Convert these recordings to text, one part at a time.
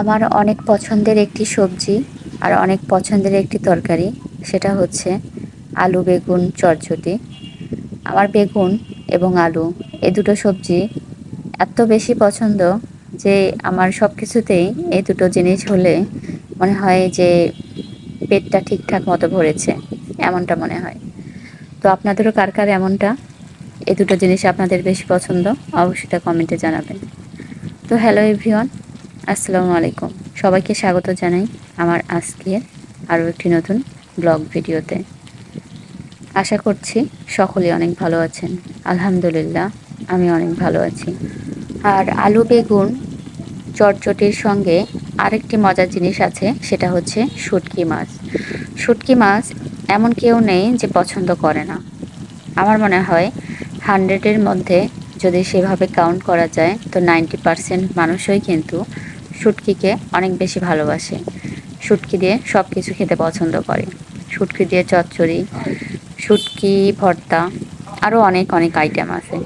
আমার অনেক পছন্দের একটি সবজি আর অনেক পছন্দের একটি তরকারি, সেটা হচ্ছে আলু বেগুন চটচটি। আমার বেগুন এবং আলু এ দুটো সবজি এত বেশি পছন্দ যে আমার সব কিছুতেই এই দুটো জিনিস হলে মনে হয় যে পেটটা ঠিকঠাক মতো ভরেছে, এমনটা মনে হয়। তো আপনাদেরও কার কার এমনটা? এই দুটো জিনিস আপনাদের বেশি পছন্দ, অবশ্যই তা কমেন্টে জানাবেন। তো হ্যালো এভরিওয়ান আসসালামু আলাইকুম। সবাইকে স্বাগত জানাই আমার আজকে আরও একটি নতুন ব্লগ ভিডিওতে। আশা করছি সকলে অনেক ভালো আছেন। আলহামদুলিল্লাহ, আমি অনেক ভালো আছি। আর আলু বেগুন চটচটির সঙ্গে আরেকটি মজার জিনিস আছে, সেটা হচ্ছে শুটকি মাছ। শুটকি মাছ এমন কেউ নেই যে পছন্দ করে না। আমার মনে হয় হান্ড্রেডের মধ্যে যদি সেভাবে কাউন্ট করা যায়, তো নাইনটি পারসেন্ট মানুষই কিন্তু শুটকিকে অনেক বেশি ভালোবাসে। শুটকি দিয়ে সব কিছু খেতে পছন্দ করে। শুটকি দিয়ে চচ্চড়ি, শুটকি, ভর্তা, আরও অনেক অনেক আইটেম আছে।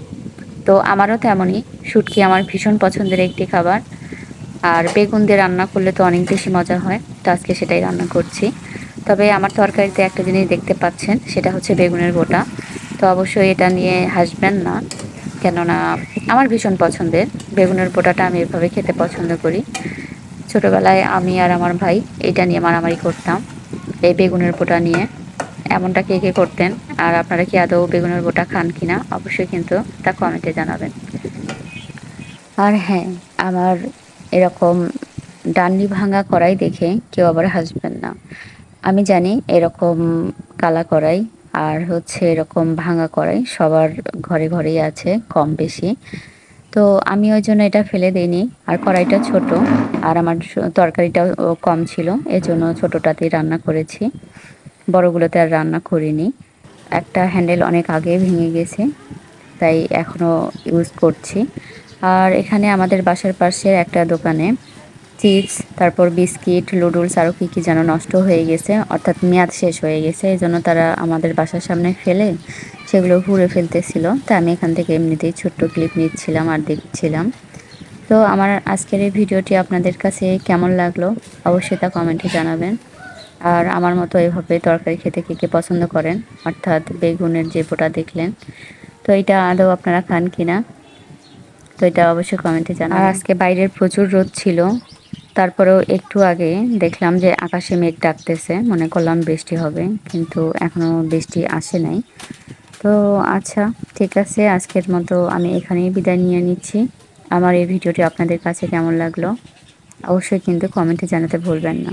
তো আমারও তেমনই, শুটকি আমার ভীষণ পছন্দের একটি খাবার। আর বেগুন দিয়ে রান্না করলে তো অনেক বেশি মজা হয়। তো আজকে সেটাই রান্না করছি। তবে আমার তরকারিতে একটা জিনিস দেখতে পাচ্ছেন, সেটা হচ্ছে বেগুনের গোটা। তো অবশ্যই এটা নিয়ে হাসবেন না। কেননা আমার ভীষণ পছন্দের। বেগুনের বোটাটা আমি এভাবে খেতে পছন্দ করি। ছোটোবেলায় আমি আর আমার ভাই এটা নিয়ে মারামারি করতাম, এই বেগুনের বোটা নিয়ে। এমনটা কে কে করতেন? আর আপনারা কি আদৌ বেগুনের বোটা খান কি না? অবশ্যই কিন্তু তা কমেন্টে জানাবেন। আর হ্যাঁ আমার এরকম ডান্ডি ভাঙা করাই দেখে কেউ আবার হাসবেন না। আমি জানি এরকম কালা করাই আর হচ্ছে এরকম ভাঙা করাই সবার ঘরে ঘরেই আছে, কম বেশি। তো আমি ওই জন্য এটা ফেলে দিইনি। আর কড়াইটা ছোট, আর আমার তরকারিটাও কম ছিল, এজন্য ছোটোটাতেই রান্না করেছি। বড়গুলোতে আর রান্না করিনি। একটা হ্যান্ডেল অনেক আগে ভেঙে গেছে, তাই এখনও ইউজ করছি। আর এখানে আমাদের বাসার পাশে একটা দোকানে চিপস তারপর বিস্কিট লুডুলস আরও কী কী যেন নষ্ট হয়ে গেছে অর্থাৎ মেয়াদ শেষ হয়ে গেছে এই জন্য তারা আমাদের বাসার সামনে ফেলে সেগুলো ঘুরে ফেলতেছিল। তা আমি এখান থেকে এমনিতেই ছোট্ট ক্লিপ নিচ্ছিলাম আর দেখছিলাম। তো আমার আজকের এই ভিডিওটি আপনাদের কাছে কেমন লাগল অবশ্যই তা কমেন্টে জানাবেন। আর আমার মতো এভাবে তরকারি খেতে কে কে পছন্দ করেন অর্থাৎ বেগুনের যে পোটা দেখলেন তো এটা আদৌ আপনারা খান কিনা তো এটা অবশ্যই কমেন্টে জানান আর আজকে বাইরের প্রচুর রোদ ছিল তারপরেও একটু আগে দেখলাম যে আকাশে মেঘ ডাকতেছে, মনে করলাম বৃষ্টি হবে, কিন্তু এখনও বৃষ্টি আসে নাই। তো আচ্ছা ঠিক আছে, আজকের মতো আমি এখানেই বিদায় নিয়ে নিচ্ছি। আমার এই ভিডিওটি আপনাদের কাছে কেমন লাগল? অবশ্যই কিন্তু কমেন্টে জানাতে ভুলবেন না।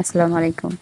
আসসালামু আলাইকুম।